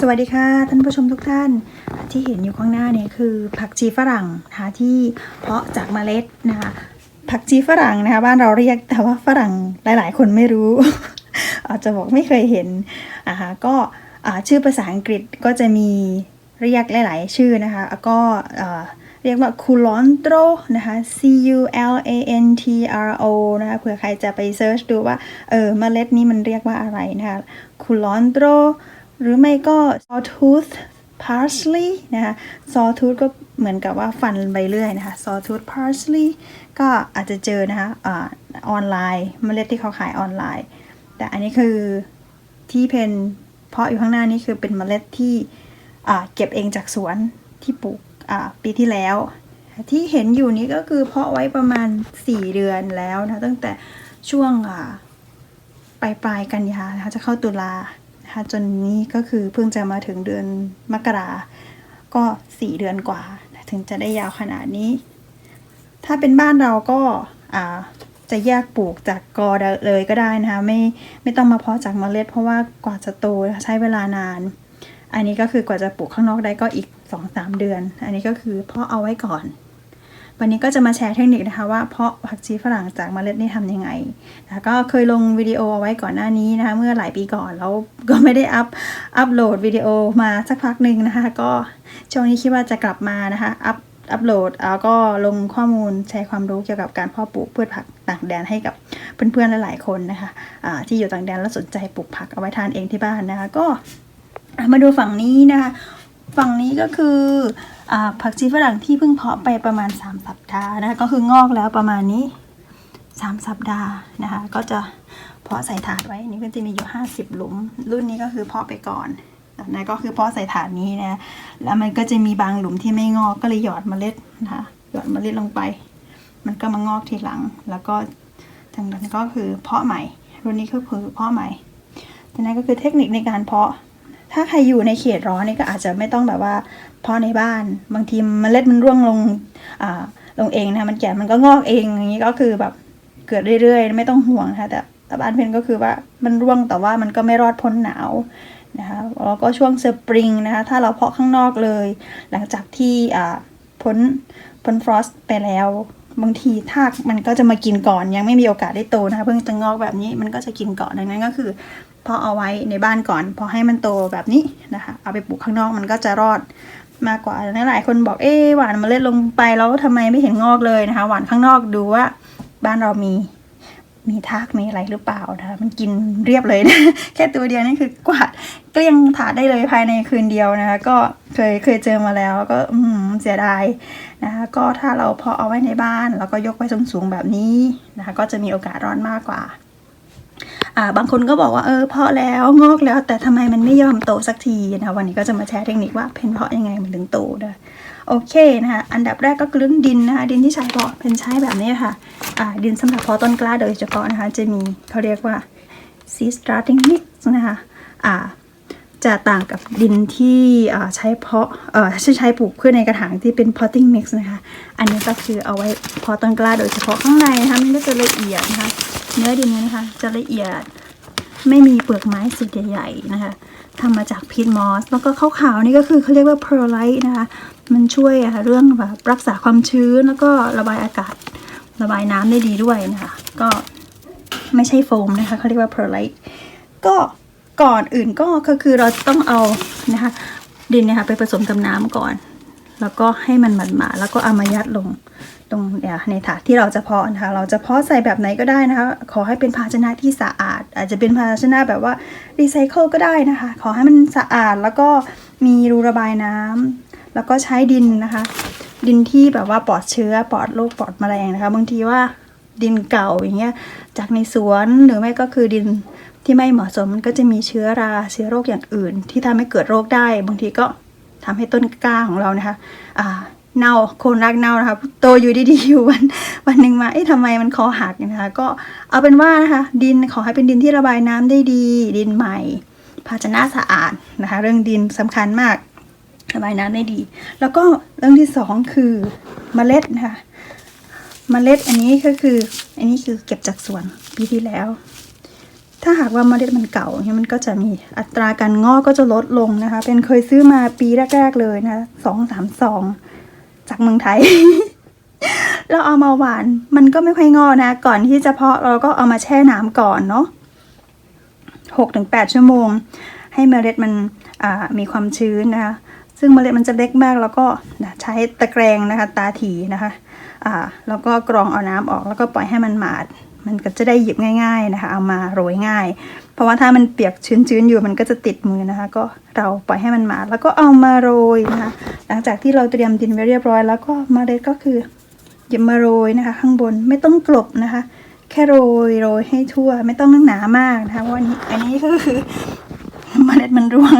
สวัสดีค่ะท่านผู้ชมทุกท่าน ที่เห็นอยู่ข้างหน้าเนี่ยคือผักชีฝรั่งนะคะที่เพาะจากเมล็ดนะคะผักชีฝรั่งนะคะบ้านเราเรียกแต่ว่าฝรั่งหลาย ๆ คนไม่รู้ อาจจะบอกไม่เคยเห็นนะคะก็ชื่อภาษาอังกฤษก็จะมีเรียกหลาย ๆ ชื่อนะคะแล้วก็เอ่อเรียกว่าคูลอนโตรนะคะ C U L A N T R O นะคะเผื่อใครจะไปเซิร์ชดูว่าเออเมล็ดนี้มันเรียกว่าอะไรนะคะคูลอนโตร หรือไม่ก็ sawtooth parsley นะคะ sawtooth ก็เหมือนกับว่าฟันไปเรื่อยนะคะ sawtooth parsley ก็อาจจะเจอนะคะออนไลน์เมล็ดที่เขาขายออนไลน์ แต่อันนี้คือที่เพนเพาะอยู่ข้างหน้านี่คือเป็นเมล็ดที่เก็บเองจากสวนที่ปลูกปีที่แล้ว ที่เห็นอยู่นี้ก็คือเพาะไว้ประมาณ 4 เดือนแล้วนะตั้งแต่ช่วงปลายปลายกันยานะคะจะเข้าตุลา นะคะจนนี้ก็คือเพิ่งจะมาถึงเดือนมกราก็สี่เดือนกว่า ถึงจะได้ยาวขนาดนี้ ถ้าเป็นบ้านเราก็จะแยกปลูกจากกอเลยก็ได้นะคะไม่ไม่ต้องมาเพาะจากเมล็ด เพราะว่ากว่าจะโตใช้เวลานาน อันนี้ก็คือกว่าจะปลูกข้างนอกได้ก็อีก 2-3 เดือน อันนี้ก็คือเพาะเอาไว้ก่อน วันนี้ก็จะมาแชร์เทคนิคนะคะว่าเพาะผักชีฝรั่งจากเมล็ดนี่ทำยังไงนะคะก็เคยลงวิดีโอเอาไว้ก่อนหน้านี้นะคะเมื่อหลายปีก่อนแล้วก็ไม่ได้อัพอัพโหลดวิดีโอมาสักพักหนึ่งนะคะ ก็ช่วงนี้คิดว่าจะกลับมานะคะอัพอัพโหลดแล้วก็ลงข้อมูลแชร์ความรู้เกี่ยวกับการเพาะปลูกพืชผักต่างแดนให้กับเพื่อนๆหลายๆคนนะคะะที่อยู่ต่างแดนแล้วสนใจปลูกผักเอาไว้ทานเองที่บ้านนะคะ ก็มาดูฝั่งนี้นะคะ ฝั่งนี้ก็คืออผักชีฝรั่งที่เพิ่งเพาะไปประมาณ 3 สัปดาห์นะคะก็คืองอกแล้วประมาณนี้ 3 สัปดาห์นะคะก็จะเพาะใส่ถาดไว้นี่ก็จะมีอยู่ 50 หลุม รุ่นนี้ก็คือเพาะไปก่อนนะก็คือเพาะใส่ถาดนี้นะแล้วมันก็จะมีบางหลุมที่ไม่งอกก็เลยหยอดเมล็ดนะคะหยอดเมล็ดลงไป มันก็มางอกทีหลัง แล้วก็จากนั้นก็คือเพาะใหม่ รุ่นนี้ก็คือเพาะใหม่ดังนั้นก็คือเทคนิคในการเพาะ ถ้าใครอยู่ในเขตร้อนนี่ก็อาจจะไม่ต้องแบบว่าเพาะในบ้าน บางทีเมล็ดมันร่วงลงอ่าลงเองนะมันแก่มันก็งอกเองอย่างนี้ก็คือแบบเกิดเรื่อยๆ ไม่ต้องห่วงนะคะแต่แต่บ้านเพนก็คือว่ามันร่วงแต่ว่ามันก็ไม่รอดพ้นหนาวนะคะแล้วก็ช่วงสปริงนะคะถ้าเราเพาะข้างนอกเลย หลังจากที่อ่าพ้นพ้นฟรอสต์ไปแล้ว บางทีทากมันก็จะมากินก่อน ยังไม่มีโอกาสได้โตนะคะเพิ่งจะงอกแบบนี้มันก็จะกินก่อนดังนั้นก็คือพอเอาไว้ในบ้านก่อน พอให้มันโตแบบนี้นะคะ เอาไปปลูกข้างนอกมันก็จะรอดมากกว่าหลายคนบอกเอ๊หวานเมล็ดลงไปแล้วทำไมไม่เห็นงอกเลยนะคะ หวานข้างนอกดูว่าบ้านเรามีมีทากมีอะไรหรือเปล่านะคะมันกินเรียบเลยนะแค่ตัวเดียวนี่คือกวาดเกลี้ยงถาดได้เลยภายในคืนเดียวนะคะ ก็เคยเคยเจอมาแล้วก็อืมเสียดาย นะคะก็ถ้าเราพอเอาไว้ในบ้าน แล้วก็ยกไว้สูงๆแบบนี้นะคะก็จะมีโอกาสร้อดมากกว่าบางคนก็บอกว่าเออเพาะแล้วงอกแล้ว แต่ทำไมมันไม่ยอมโตสักทีนะวันนี้ก็จะมาแชร์เทคนิคว่าเพนเพาะยังไงมันถึงโตได้โอเคนะคะอันดับแรกก็คือเรื่องดินนะคะดินที่ใช้เพาะเพนใช้แบบนี้ค่ะอ่าดินสำหรับเพาะต้นกล้าโดยเฉพาะนะคะจะมีเขาเรียกว่า seed starting mix นะคะอ่า จะต่างกับดินที่ใช้เพาะใช้ปลูกพืชในกระถางที่เป็น potting mix นะคะ อันนี้ก็คือเอาไว้เพาะต้นกล้าโดยเฉพาะข้างในนะคะมันก็จะละเอียดนะคะเนื้อดินเนี่ยนะคะ จะละเอียดไม่มีเปลือกไม้สีใหญ่ๆนะคะทำมาจากพีทมอสแล้วก็ขาวๆนี่ก็คือเขาเรียกว่าเพอร์ไลท์นะคะ มันช่วยะคะเรื่องแบบรักษาความชื้นแล้วก็ระบายอากาศระบายน้ำได้ดีด้วยนะคะ ก็ไม่ใช่โฟมนะคะเขาเรียกว่าเพอร์ไลท์ก็ ก่อนอื่นก็คือเราต้องเอานะคะดินเนะคะไปผสมกับน้ำก่อน แล้วก็ให้มันหมาดๆแล้วก็เอามายัดลงตรงเนี่ยในถาดที่เราจะเพาะนะคะเราจะเพาะใส่แบบไหนก็ได้นะคะ ขอให้เป็นภาชนะที่สะอาด อาจจะเป็นภาชนะแบบว่ารีไซเคิลก็ได้นะคะ ขอให้มันสะอาดแล้วก็มีรูระบายน้ำแล้วก็ใช้ดินนะคะ ดินที่แบบว่าปลอดเชื้อปลอดโรคปลอดแมลงนะคะบางทีว่าดินเก่าอย่างเงี้ยจากในสวนหรือไม่ก็คือดิน ที่ไม่เหมาะสมมันก็จะมีเชื้อราเชื้อโรคอย่างอื่น ที่ทำให้เกิดโรคได้ บางทีก็ทำให้ต้นกล้าของเรานะคะอ่าเน่าโคนรากเน่านะคะโตอยู่ดีๆอยู่วันวันหนึ่งมาเอ๊ะทำไมมันคอหักนะคะก็เอาเป็นว่านะคะดินขอให้เป็นดินที่ระบายน้ำได้ดี ดินใหม่ ภาชนะสะอาดนะคะเรื่องดินสำคัญมากระบายน้ำได้ดี แล้วก็เรื่องที่สองคือเมล็ดนะคะเมล็ดอันนี้ก็คืออันนี้คือเก็บจากสวนปีที่แล้ว ถ้าหากว่าเมล็ดมันเก่าเนี่ยมันก็จะมีอัตราการงอกก็จะลดลงนะคะ เป็นเคยซื้อมาปีแรก ๆ เลยนะสองสามสองจากเมืองไทยแล้วเอามาหวานมันก็ไม่ค่อยงอกนะ ก่อนที่จะเพาะเราก็เอามาแช่น้ำก่อนเนาะหกถึงแปดชั่วโมง ให้เมล็ดมันอ่ามีความชื้นนะคะ ซึ่งเมล็ดมันจะเล็กมากแล้วก็นะใช้ตะแกรงนะคะ ตาถีนะคะอ่าแล้วก็กรองเอาน้ำออกแล้วก็ปล่อยให้มันหมาด มันก็จะได้หยิบง่าย ๆนะคะ เอามาโรยง่าย เพราะว่าถ้ามันเปียกชื้นๆอยู่มันก็จะติดมือนะคะ ก็เราปล่อยให้มันหมาแล้วก็เอามาโรยนะคะ หลังจากที่เราเตรียมดินไว้เรียบร้อย แล้วก็เมล็ดก็คือหยิบมาโรยนะคะ ข้างบนไม่ต้องกลบนะคะ แค่โรยโรยให้ทั่วไม่ต้องหนามากนะคะเพราะว่าอันนี้อันนี้ก็คือเมล็ดมันร่วง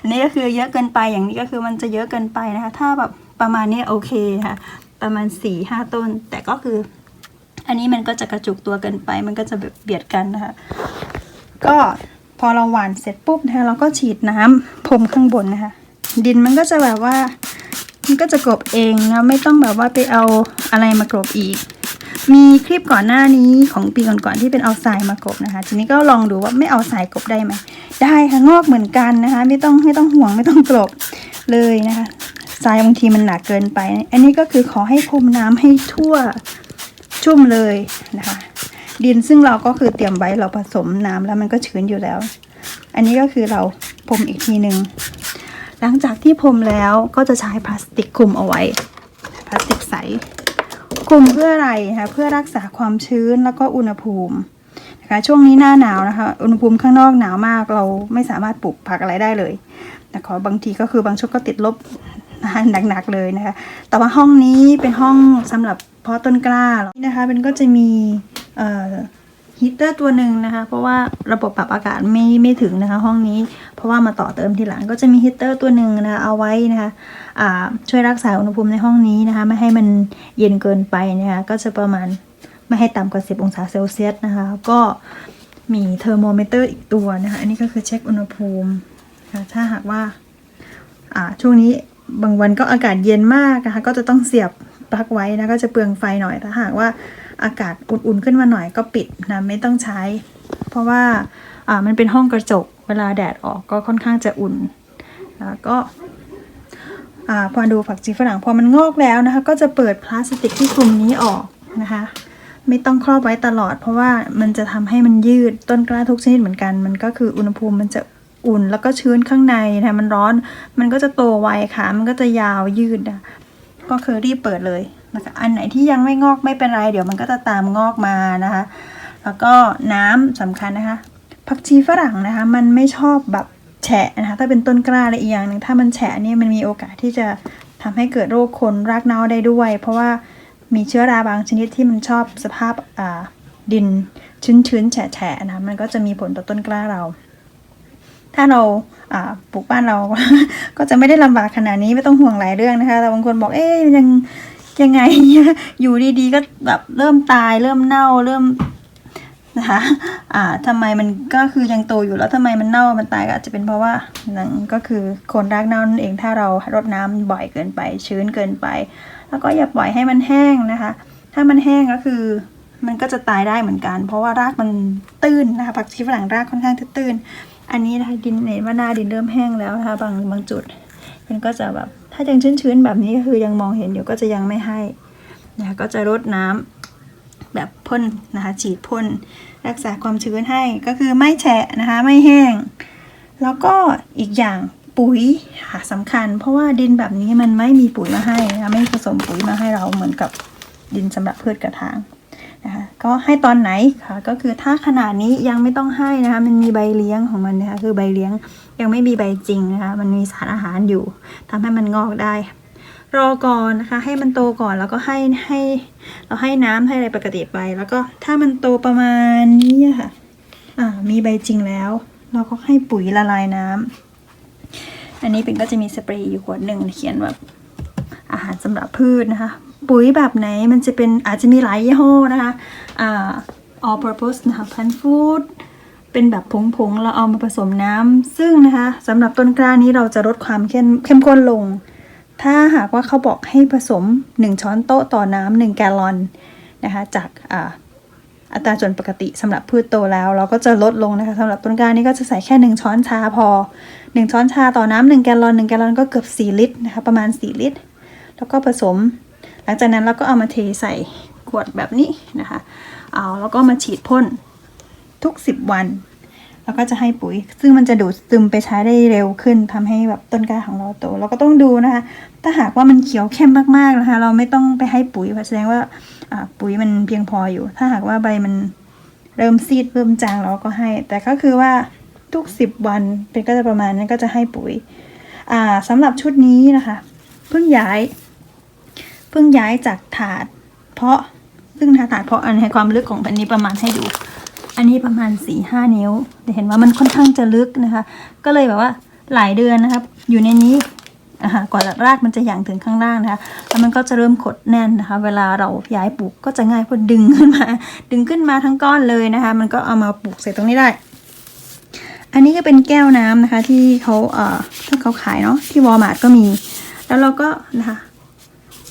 อันนี้ก็คือเยอะเกินไปอย่างนี้ก็คือมันจะเยอะเกินไปนะคะ ถ้าแบบประมาณนี้โอเคค่ะ ประมาณสี่ห้าต้น แต่ก็คือ อันนี้มันก็จะกระจุกตัวเกินไป มันก็จะแบบเบียดกันนะคะ ก็พอเราหว่านเสร็จปุ๊บนะคะเราก็ฉีดน้ำพรมข้างบนนะคะ ดินมันก็จะแบบว่า มันก็จะกลบเองนะไม่ต้องแบบว่าไปเอาอะไรมากลบอีก มีคลิปก่อนหน้านี้ของปีก่อนๆที่เป็นเอาทรายมากรบนะคะ ทีนี้ก็ลองดูว่าไม่เอาทรายกรบได้ไหมได้ค่ะงอกเหมือนกันนะคะ ไม่ต้องไม่ต้องห่วงไม่ต้องกลบเลยนะคะทรายบางทีมันหนักเกินไป อันนี้ก็คือขอให้พรมน้ำให้ทั่ว ชุ่มเลยนะคะ ดินซึ่งเราก็คือเตรียมไว้เราผสมน้ำแล้วมันก็ชื้นอยู่แล้ว อันนี้ก็คือเราพรมอีกทีหนึ่งหลังจากที่พรมแล้วก็จะใช้พลาสติกคลุมเอาไว้ พลาสติกใสคลุมเพื่ออะไรคะเพื่อรักษาความชื้นแล้วก็อุณหภูมินะคะช่วงนี้หน้าหนาวนะคะ อุณหภูมิข้างนอกหนาวมากเราไม่สามารถปลูกผักอะไรได้เลยนะคะบางทีก็คือบางช่วงก็ติดลบหนักๆเลยนะคะ แต่ว่าห้องนี้เป็นห้องสำหรับ เพาะต้นกล้านี่นะคะเป็นก็จะมีฮีเตอร์ตัวหนึ่งนะคะ เพราะว่าระบบปรับอากาศไม่ไม่ถึงนะคะ ห้องนี้ เพราะว่ามาต่อเติมทีหลังก็จะมีฮีเตอร์ตัวหนึ่งนะคะเอาไว้นะคะช่วยรักษาอุณหภูมิในห้องนี้นะคะ ไม่ให้มันเย็นเกินไปนะคะก็จะประมาณไม่ให้ต่ำกว่า 10 องศาเซลเซียสนะคะ ก็มีเทอร์โมเมเตอร์อีกตัวนะคะ อันนี้ก็คือเช็คอุณหภูมินะะถ้าหากว่าช่วงนี้บางวันก็อากาศเย็นมากนะคะ ก็จะต้องเสียบ ปลั๊กไว้นะก็จะเปลืองไฟหน่อยถ้าหากว่าอากาศอุ่นๆขึ้นมาหน่อยก็ปิดนะไม่ต้องใช้ เพราะว่ามันเป็นห้องกระจกเวลาแดดออกก็ค่อนข้างจะอุ่นแล้วก็พอดูผักชีฝรั่งพอมันงอกแล้วนะคะ ก็จะเปิดพลาสติกที่คลุมนี้ออกนะคะ ไม่ต้องครอบไว้ตลอด เพราะว่ามันจะทำให้มันยืดต้นกล้าทุกชนิดเหมือนกัน มันก็คืออุณหภูมิมันจะอุ่นแล้วก็ชื้นข้างในนะมันร้อนมันก็จะโตไวค่ะ มันก็จะยาวยืดนะ ก็คือรีบเปิดเลยนะคะอันไหนที่ยังไม่งอกไม่เป็นไร เดี๋ยวมันก็จะตามงอกมานะคะ แล้วก็น้ำสำคัญนะคะ ผักชีฝรั่งนะคะ มันไม่ชอบแบบแฉะนะคะ ถ้าเป็นต้นกล้าและอีกอย่างหนึ่งถ้ามันแฉะนี่มันมีโอกาสที่จะทำให้เกิดโรคคนรากเน่าได้ด้วย เพราะว่ามีเชื้อราบางชนิดที่มันชอบสภาพดินชื้นๆแฉะๆนะคะมันก็จะมีผลต่อต้นกล้าเรา ถ้าเราปลูกบ้านเรา ก็จะไม่ได้ลำบากขนาดนี้ไม่ต้องห่วงหลายเรื่องนะคะ แต่บางคนบอกเอ๊ยยังยังไง อยู่ดีๆก็แบบเริ่มตาย เริ่มเน่าเริ่มนะคะอ่าทำไมมันก็คือยังโตอยู่แล้วทำไมมันเน่ามันตายก็อาจจะเป็นเพราะว่านั่นก็คือโคนรากเน่านั่นเองถ้าเรารดน้ำบ่อยเกินไป ชื้นเกินไป แล้วก็อย่าปล่อยให้มันแห้งนะคะ ถ้ามันแห้งก็คือมันก็จะตายได้เหมือนกัน เพราะว่ารากมันตื้นนะคะผักชีฝรั่งรากค่อนข้างจะตื้น อันนี้นะคะดินเห็นว่าหน้าดินเริ่มแห้งแล้วนะคะบางบางจุด มันก็จะแบบถ้ายังชื้นๆแบบนี้ก็คือยังมองเห็นอยู่ก็จะยังไม่ให้นะคะก็จะรดน้ำแบบพ่นนะคะฉีดพ่นรักษาความชื้นให้ก็คือไม่แฉะนะคะไม่แห้ง แล้วก็อีกอย่างปุ๋ยค่ะสำคัญ เพราะว่าดินแบบนี้มันไม่มีปุ๋ยมาให้นะไม่ผสมปุ๋ยมาให้เราเหมือนกับดินสำหรับพืชกระถาง ก็ให้ตอนไหนค่ะ ก็คือถ้าขนาดนี้ยังไม่ต้องให้นะคะ มันมีใบเลี้ยงของมันนะคะ คือใบเลี้ยงยังไม่มีใบจริงนะคะ มันมีสารอาหารอยู่ทำให้มันงอกได้ รอก่อนนะคะ ให้มันโตก่อนแล้วก็ให้ให้ เราให้น้ำให้อะไรปกติไป แล้วก็ถ้ามันโตประมาณนี้ค่ะ อ่า มีใบจริงแล้ว เราก็ให้ปุ๋ยละลายน้ำอันนี้เป็นก็จะมีสเปรย์อยู่ขวดหนึ่งเขียนแบบอาหารสำหรับพืชนะคะ ปุ๋ยแบบไหนมันจะเป็นอาจจะมีหลายยี่ห้อนะคะอ่า all purpose นะคะ plant food เป็นแบบผงๆเราเอามาผสมน้ำซึ่งนะคะสำหรับต้นกล้านี้เราจะลดความเข้มเข้มข้นลง ถ้าหากว่าเขาบอกให้ผสม 1 ช้อนโต๊ะต่อน้ำ1แกลลอนนะคะจากอัตราส่วนปกติสำหรับพืชโตแล้ว เราก็จะลดลงนะคะสำหรับต้นกล้านี่ก็จะใส่แค่หนึ่งช้อนชาพอหนึ่งช้อนชาต่อน้ำหนึ่งแกลลอนหนึ่งแกลลอนก็เกือบสี่ลิตรนะคะประมาณสี่ลิตร แล้วก็ผสม หลังจากนั้นเราก็เอามาเทใส่ขวดแบบนี้นะคะ เอาแล้วก็มาฉีดพ่นทุก 10 วัน แล้วก็จะให้ปุ๋ย ซึ่งมันจะดูดซึมไปใช้ได้เร็วขึ้นทำให้แบบต้นกล้าของเราโต เราก็ต้องดูนะคะ ถ้าหากว่ามันเขียวเข้มมากๆนะคะ เราไม่ต้องไปให้ปุ๋ยเพราะแสดงว่าอ่าปุ๋ยมันเพียงพออยู่ ถ้าหากว่าใบมันเริ่มซีดเริ่มจางเราก็ให้ แต่ก็คือว่าทุก 10 วันเป็นก็จะประมาณนั้นก็จะให้ปุ๋ย อ่าสำหรับชุดนี้นะคะ เพิ่งย้าย เพิ่งย้ายจากถาด เพราะซึ่งถาดเพราะอันให้ความลึกของแผ่นนี้ประมาณให้ดู อันนี้ประมาณ4ี่ห้านิ้วแต่เห็นว่ามันค่อนข้างจะลึกนะคะ ก็เลยแบบว่าหลายเดือนนะครับ อยู่ในนี้อ่าฮะกว่ารากมันจะหยั่งถึงข้างล่างนะคะแล้วมันก็จะเริ่มขดแน่นนะคะ เวลาเราย้ายปลูกก็จะง่ายเพราะดึงขึ้นมา ดึงขึ้นมาทั้งก้อนเลยนะคะ มันก็เอามาปลูกใส่ตรงนี้ได้ อันนี้ก็เป็นแก้วน้ำนะคะ ที่เขาเอ่อที่เขาขายเนาะที่วอลมาร์ทก็มี แล้วเราก็นะคะ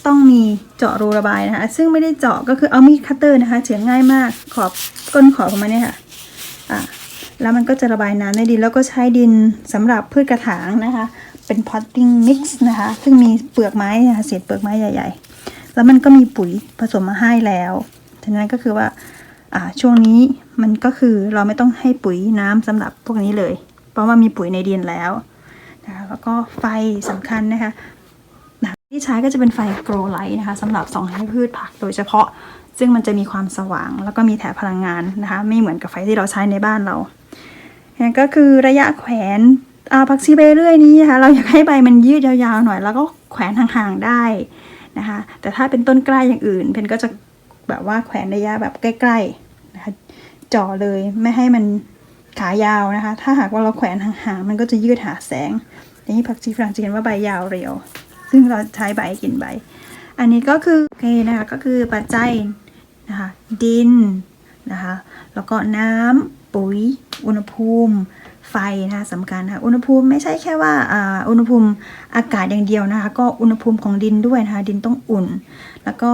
ต้องมีเจาะรูระบายนะคะ ซึ่งไม่ได้เจาะก็คือเอามีดคัตเตอร์นะคะเฉือนง่ายมากขอบก้นขอบของมันเนี่ยค่ะอะ แล้วมันก็จะระบายน้ำได้ดีแล้วก็ใช้ดินสำหรับพืชกระถางนะคะ เป็น potting mix นะคะ ซึ่งมีเปลือกไม้นะคะเศษเปลือกไม้ใหญ่ๆ แล้วมันก็มีปุ๋ยผสมมาให้แล้วฉะนั้นก็คือว่าอ่าช่วงนี้มันก็คือเราไม่ต้องให้ปุ๋ยน้ำสำหรับพวกนี้เลย เพราะว่ามีปุ๋ยในดินแล้วนะคะแล้วก็ไฟสำคัญนะคะ ที่ใช้ก็จะเป็นไฟโกลไลท์นะคะสำหรับส่องให้พืชผักโดยเฉพาะ ซึ่งมันจะมีความสว่างแล้วก็มีแถบพลังงานนะคะ ไม่เหมือนกับไฟที่เราใช้ในบ้านเรานั่นก็คือระยะแขวนอ่าผักชีใบเรื่อยนี้นะคะเราอยากให้ใบมันยืดยาวๆหน่อย แล้วก็แขวนห่างๆได้นะคะ แต่ถ้าเป็นต้นกล้าอย่างอื่น เพนก็จะแบบว่าแขวนระยะแบบใกล้ๆนะคะจ่อเลยไม่ให้มันขายาวนะคะ ถ้าหากว่าเราแขวนห่างๆมันก็จะยืดหาแสงอย่างนี้ผักชีฝรั่งจะเห็นว่าใบยาวเรียว ซึ่งเราใช้ใบกินใบ อันนี้ก็คือโอเคนะคะก็คือปัจจัยนะคะดินนะคะแล้วก็น้ำปุ๋ย อุณหภูมิไฟนะคะสำคัญนะคะอุณหภูมิไม่ใช่แค่ว่าอ่าอุณหภูมิอากาศอย่างเดียวนะคะก็อุณหภูมิของดินด้วยนะคะดินต้องอุ่น แล้วก็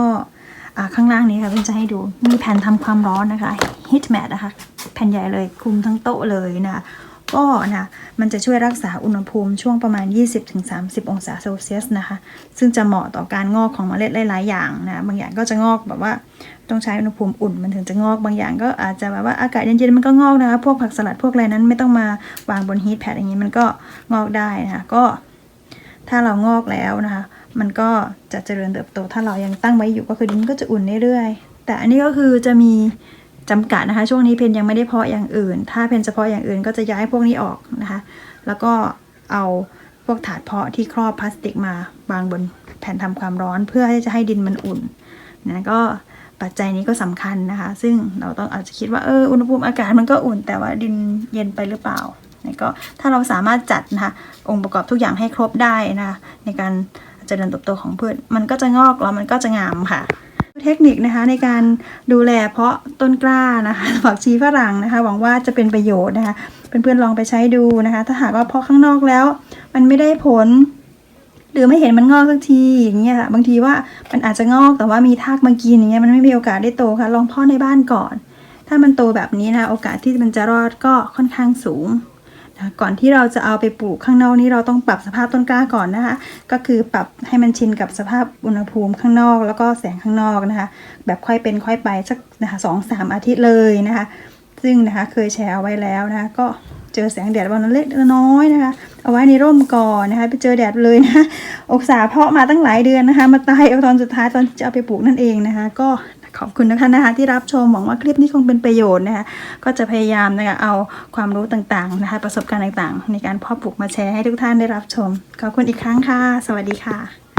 อ่าข้างล่างนี้ค่ะเพื่อนจะให้ดูมีแผ่นทำความร้อนนะคะ heat mat นะคะแผ่นใหญ่เลยคุมทั้งโต๊ะเลยนะคะ ก็นะมันจะช่วยรักษาอุณหภูมิช่วงประมาณ 20-30 องศาเซลเซียสนะคะ ซึ่งจะเหมาะต่อการงอกของเมล็ดหลาย ๆ อย่างนะบางอย่างก็จะงอกแบบว่าต้องใช้อุณหภูมิอุ่นมันถึงจะงอกบางอย่างก็อาจจะแบบว่าอากาศเย็นๆมันก็งอกนะคะ พวกผักสลัดพวกอะไรนั้นไม่ต้องมาวางบนฮีทแพดอย่างนี้มันก็งอกได้นะคะก็ ถ้าเรางอกแล้วนะคะ มันก็จะเจริญเติบโตถ้าเรายังตั้งไว้อยู่ก็คือดินก็จะอุ่นเรื่อยๆแต่อันนี้ก็คือจะมี จำกัดนะคะ ช่วงนี้เพนยังไม่ได้เพาะอย่างอื่น ถ้าเพนเฉพาะอย่างอื่นก็จะย้ายพวกนี้ออกนะคะ แล้วก็เอาพวกถาดเพาะที่ครอบพลาสติกมาวางบนแผ่นทำความร้อน เพื่อที่จะให้ดินมันอุ่นนะก็ปัจจัยนี้ก็สำคัญนะคะ ซึ่งเราต้องอาจจะคิดว่าเอออุณหภูมิอากาศมันก็อุ่น แต่ว่าดินเย็นไปหรือเปล่านะก็ถ้าเราสามารถจัดนะคะองค์ประกอบทุกอย่างให้ครบได้นะคะในการเจริญเติบโตของพืชมันก็จะงอกแล้วมันก็จะงามค่ะ เทคนิคนะคะในการดูแลเพาะต้นกล้านะคะผักชีฝรั่งนะคะ หวังว่าจะเป็นประโยชน์นะคะเพื่อนๆลองไปใช้ดูนะคะ ถ้าหากว่าเพาะข้างนอกแล้ว มันไม่ได้ผล หรือไม่เห็นมันงอกสักทีอย่างเงี้ยค่ะบางทีว่ามันอาจจะงอกแต่ว่ามีทากมากินอย่างเงี้ยมันไม่มีโอกาสได้โตค่ะ ลองเพาะในบ้านก่อน ถ้ามันโตแบบนี้นะคะโอกาสที่มันจะรอดก็ค่อนข้างสูง ก่อนที่เราจะเอาไปปลูกข้างนอกนี้เราต้องปรับสภาพต้นกล้าก่อนนะคะ ก็คือปรับให้มันชินกับสภาพอุณหภูมิข้างนอก แล้วก็แสงข้างนอกนะคะ แบบค่อยเป็นค่อยไปสักนะคะสองสามอาทิตย์เลยนะคะ ซึ่งนะคะเคยแชร์เอาไว้แล้วนะคะก็เจอแสงแดดวันเล็กน้อยนะคะ เอาไว้ในร่มก่อนนะคะ ไปเจอแดดเลยนะะอกสาเพาะมาตั้งหลายเดือนนะคะ มาตายเอาตอนสุดท้ายตอนจะเอาไปปลูกนั่นเองนะคะ ก็ ขอบคุณทุกท่านนะคะที่รับชมหวังว่าคลิปนี้คงเป็นประโยชน์นะคะก็จะพยายามนะคะเอาความรู้ต่างๆนะคะประสบการณ์ต่างๆ ในการเพาะปลูกมาแชร์ให้ทุกท่านได้รับชม ขอบคุณอีกครั้งค่ะ สวัสดีค่ะ